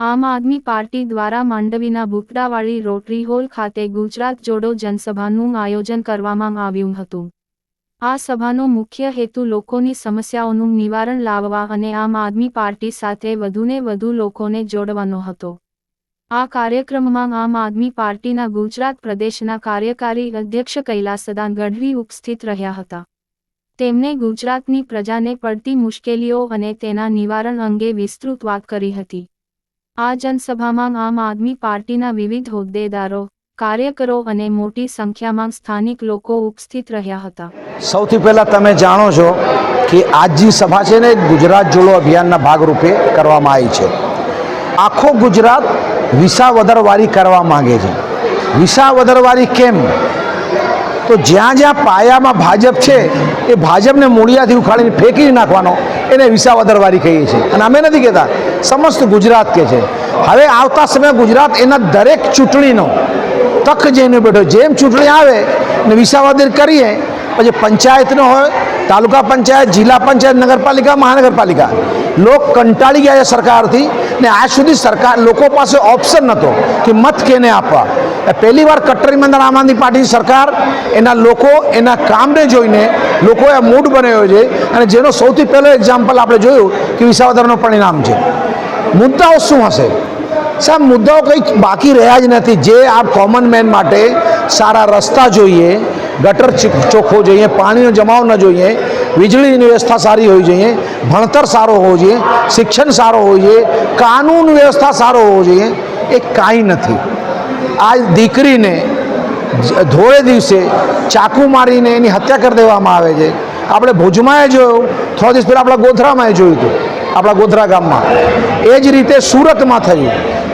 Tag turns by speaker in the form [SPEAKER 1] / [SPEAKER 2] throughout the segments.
[SPEAKER 1] આમ આદમી પાર્ટી દ્વારા માંડવીના ભૂપડાવાળી રોટરી હોલ ખાતે ગુજરાત જોડો જનસભાનું આયોજન કરવામાં આવ્યું હતું. આ સભાનો મુખ્ય હેતુ લોકોની સમસ્યાઓનું નિવારણ લાવવા અને આમ આદમી પાર્ટી સાથે વધુને વધુ લોકોને જોડવાનો હતો. આ કાર્યક્રમમાં આમ આદમી પાર્ટીના ગુજરાત પ્રદેશના કાર્યકારી અધ્યક્ષ કૈલાસદાન ગઢવી ઉપસ્થિત રહ્યા હતા. તેમણે ગુજરાતની પ્રજાને પડતી મુશ્કેલીઓ અને તેના નિવારણ અંગે વિસ્તૃત વાત કરી હતી. આ જનસભામાં આમ આદમી પાર્ટીના વિવિધ હોદ્દેદારો, કાર્યકરો અને મોટી સંખ્યામાં સ્થાનિક લોકો ઉપસ્થિત રહ્યા હતા.
[SPEAKER 2] સૌથી પહેલાં તમે જાણો છો કે આજની સભા છે ને ગુજરાત જોડો અભિયાનના ભાગરૂપે કરવામાં આવી છે. આખો ગુજરાત વિસા વિસાવદરવારી કરવા માંગે છે. વિસાવદરવારી કેમ? તો જ્યાં જ્યાં પાયામાં ભાજપ છે, એ ભાજપને મૂળિયાથી ઉખાડીને ફેંકી નાખવાનો એને વિસાવદરવારી કહીએ છીએ. અને અમે નથી કહેતા, સમસ્ત ગુજરાત કે છે. હવે આવતા સમયે ગુજરાત એના દરેક ચૂંટણીનો તક જઈને બેઠો, જેમ ચૂંટણી આવે ને વિસાવદર કરીએ. પછી પંચાયતનો હોય, તાલુકા પંચાયત, જિલ્લા પંચાયત, નગરપાલિકા, મહાનગરપાલિકા. લોક કંટાળી ગયા સરકારથી. ને આજ સુધી સરકાર લોકો પાસે ઓપ્શન નહોતો કે મત કેને આપવા. પહેલી વાર કટ્ટરી મંદિર આમ આદમી પાર્ટીની સરકાર એના લોકો એના કામને જોઈને લોકોએ મૂડ બનાવ્યો છે અને જેનો સૌથી પહેલો એક્ઝામ્પલ આપણે જોયું કે વિસાવદરનું પરિણામ છે. મુદ્દાઓ શું હશે? સાહેબ, મુદ્દાઓ કંઈક બાકી રહ્યા જ નથી. જે આ કોમન મેન માટે સારા રસ્તા જોઈએ, ગટર ચોખ્ખો જોઈએ, પાણીનો જમાવ ન જોઈએ વીજળીની વ્યવસ્થા સારી હોવી જોઈએ, ભણતર સારો હોવો જોઈએ, શિક્ષણ સારો હોવું જોઈએ કાનૂન વ્યવસ્થા સારો હોવો જોઈએ, એ કાંઈ નથી. આ દીકરીને ધોળે દિવસે ચાકુ મારીને એની હત્યા કરી દેવામાં આવે છે. આપણે ભુજમાં જોયું, થોડા દિવસ પહેલાં આપણા ગોધરામાં જોયું હતું, આપણા ગોધરા ગામમાં. એ જ રીતે સુરતમાં થયું,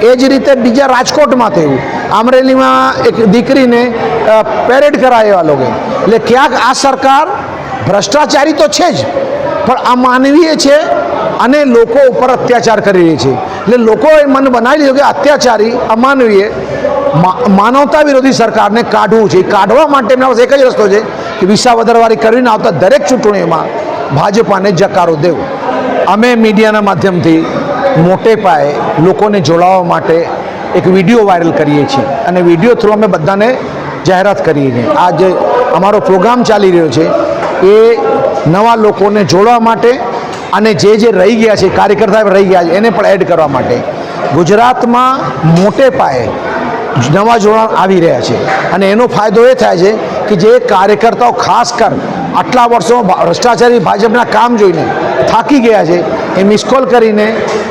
[SPEAKER 2] એ જ રીતે બીજા રાજકોટમાં થયું. અમરેલીમાં એક દીકરીને પેરેડ કરાયેલા લોકો એટલે ક્યાંક આ સરકાર ભ્રષ્ટાચારી તો છે જ, પણ આ માનવીય છે અને લોકો ઉપર અત્યાચાર કરી રહી છે. એટલે લોકોએ મન બનાવી લીધું કે અત્યાચારી, અમાનવીય માનવતા વિરોધી સરકારને કાઢવું છે. કાઢવા માટે એમના પાસે એક જ રસ્તો છે કે વિસા વધારવારી કરીને આવતા દરેક ચૂંટણીમાં ભાજપાને જકારો દેવો. અમે મીડિયાના માધ્યમથી મોટે પાયે લોકોને જોડાવા માટે એક વીડિયો વાયરલ કરીએ છીએ. અને વીડિયો થ્રુ અમે બધાને જાહેરાત કરીએ છીએ. આ જે અમારો પ્રોગ્રામ ચાલી રહ્યો છે એ નવા લોકોને જોડવા માટે અને જે જે રહી ગયા છે કાર્યકર્તા રહી ગયા છે, એને પણ એડ કરવા માટે. ગુજરાતમાં મોટે પાયે નવા જોડાણ આવી રહ્યા છે. અને એનો ફાયદો એ થાય છે કે જે કાર્યકર્તાઓ ખાસ કર આટલા વર્ષો ભ્રષ્ટાચારી ભાજપના કામ જોઈને થાકી ગયા છે, એ મિસકોલ કરીને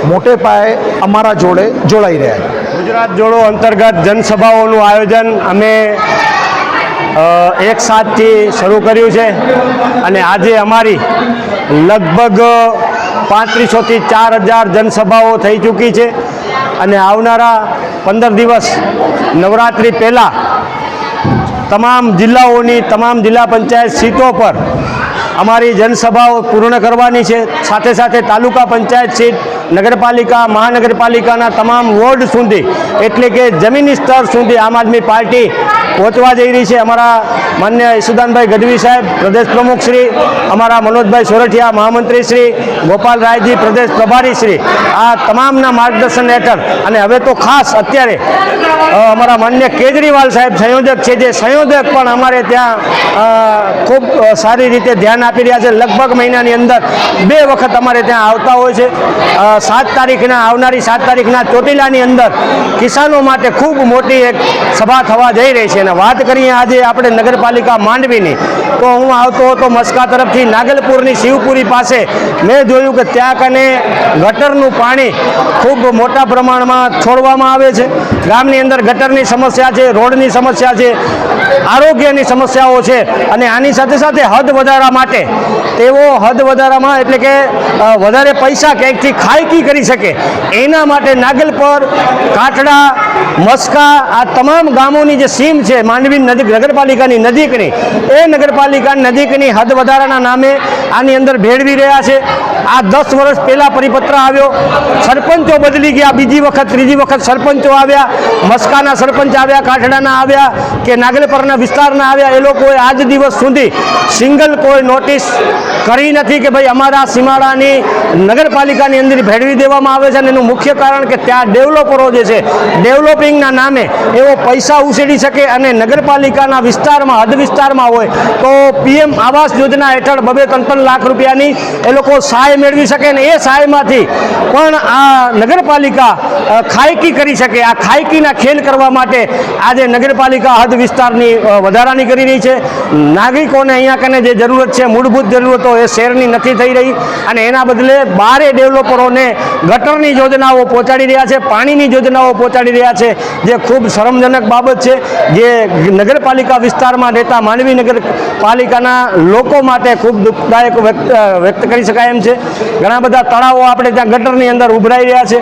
[SPEAKER 2] મોટે પાયે અમારા જોડે જોડાઈ રહ્યા છે.
[SPEAKER 3] ગુજરાત જોડો અંતર્ગત જનસભાઓનું આયોજન અમે એક સાથથી શરૂ કર્યું છે અને આજે અમારી લગભગ પાંત્રીસોથી ચાર હજાર જનસભાઓ થઈ ચૂકી છે અને આવનારા પંદર દિવસ નવરાત્રિ પહેલાં તમામ જિલ્લાઓની તમામ જિલ્લા પંચાયત સીટો પર અમારી જનસભાઓ પૂર્ણ કરવાની છે. સાથે સાથે તાલુકા પંચાયત સીટ, નગરપાલિકા, મહાનગરપાલિકાના તમામ વોર્ડ સુધી, એટલે કે જમીની સ્તર સુધી આમ આદમી પાર્ટી પહોંચવા જઈ રહી છે. અમારા માન્ય ઈસુદાનભાઈ ગઢવી સાહેબ, પ્રદેશ પ્રમુખ શ્રી, અમારા મનોજભાઈ સોરઠિયા, મહામંત્રી શ્રી, ગોપાલ રાયજી, પ્રદેશ પ્રભારી શ્રી, આ તમામના માર્ગદર્શન હેઠળ. અને હવે તો ખાસ અત્યારે અમારા માન્ય કેજરીવાલ સાહેબ સંયોજક છે, જે સંયોજક પણ અમારે ત્યાં ખૂબ સારી રીતે ધ્યાન આપી રહ્યા છે. લગભગ મહિનાની અંદર બે વખત અમારે ત્યાં આવતા હોય છે. સાત તારીખના, આવનારી સાત તારીખના ચોટીલાની અંદર કિસાનો માટે ખૂબ મોટી એક સભા થવા જઈ રહી છે. અને વાત કરીએ આજે આપણે નગરપાલિકા માંડવીની. તો હું આવતો હતો મસ્કા તરફથી નાગલપુરની શિવપુરી પાસે. મેં જોયું કે ત્યાં કને ગટરનું પાણી ખૂબ મોટા પ્રમાણમાં છોડવામાં આવે છે. ગામની અંદર ગટરની સમસ્યા છે, રોડની સમસ્યા છે, આરોગ્યની સમસ્યાઓ છે અને આની સાથે સાથે હદ વધારા માટે તેઓ હદ વધારામાં એટલે કે વધારે પૈસા ક્યાંકથી ખાયકી કરી શકે? એના માટે નાગલપર, કાટડા, મસ્કા, આ તમામ ગામોની જે સીમ છે, માંડવી નદી, નગરપાલિકાની નજીકની, એ નગરપાલિકા નજીકની હદ વધારાના નામે આની અંદર ભેળવી રહ્યા છે. આ દસ વર્ષ પહેલાં પરિપત્ર આવ્યો. સરપંચો બદલી ગયા. બીજી વખત, ત્રીજી વખત સરપંચો આવ્યા. મસ્કાના સરપંચ આવ્યા, કાઠડાના આવ્યા કે નાગલપરના વિસ્તારના આવ્યા. એ લોકોએ આજ દિવસ સુધી સિંગલ કોઈ નોટિસ કરી નથી કે ભાઈ અમારા સીમાડાની નગરપાલિકાની અંદર ભેળવી દેવામાં આવે છે. અને એનું મુખ્ય કારણ કે ત્યાં ડેવલપરો જે છે, ડેવલપિંગના નામે એવો પૈસા ઉછેરી શકે અને નગરપાલિકાના વિસ્તારમાં, હદ વિસ્તારમાં હોય તો પીએમ આવાસ યોજના હેઠળ બબે ત્રણ લાખ રૂપિયાની એ લોકો સહાય મેળવી શકે ને એ સહાયમાંથી પણ આ નગરપાલિકા ખાયકી કરી શકે. આ ખાયકીના ખેલ કરવા માટે આજે નગરપાલિકા હદ વિસ્તારની વધારાની કરી રહી છે. નાગરિકોને અહીંયા કને જે જરૂરત છે, મૂળભૂત જરૂરતો એ શહેરની નથી થઈ રહી અને એના બદલે બારે ડેવલપરોને ગટરની યોજનાઓ પહોંચાડી રહ્યા છે, પાણીની યોજનાઓ પહોંચાડી રહ્યા છે. જે ખૂબ શરમજનક બાબત છે, જે નગરપાલિકા વિસ્તારમાં રહેતા માંડવી નગરપાલિકાના લોકો માટે ખૂબ દુઃખદાયક વ્યક્ત કરી શકાય એમ છે. ઘણા બધા તળાવો આપણે ત્યાં ગટરની અંદર ઉભરાઈ રહ્યા છે.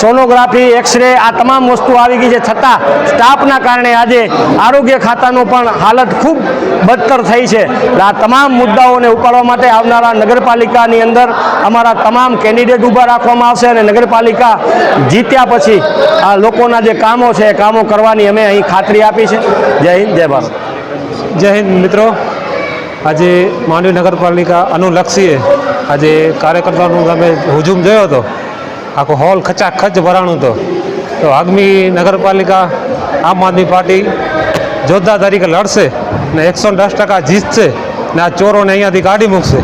[SPEAKER 3] સોનોગ્રાફી, એક્સરે આ તમામ વસ્તુ આવી ગઈ છે. છતાં સ્ટાફના કારણે આજે આરોગ્ય ખાતાનું પણ હાલત ખૂબ બદતર થઈ છે. આ તમામ મુદ્દાઓને ઉપાડવા માટે આવનારા નગરપાલિકાની અંદર અમારા તમામ કેન્ડિડેટ ઊભા રાખવામાં આવશે અને નગરપાલિકા જીત્યા પછી આ લોકોના જે કામો છે એ કામો કરવાની અમે અહીં ખાતરી આપી છે. જય હિન્દ, જય ભારત.
[SPEAKER 4] જય હિન્દ મિત્રો. આજે માંડવી નગરપાલિકા અનુલક્ષીએ આજે કાર્યકર્તાઓનું તમે હુજુમ જોયો હતો. આખો હોલ ખચાખચ ભરાણું હતો. તો આગામી નગરપાલિકા આમ આદમી પાર્ટી જોરદાર તરીકે લડશે ને એકસો દસ ટકા જીતશે ને આ ચોરોને અહીંયાથી કાઢી મૂકશે.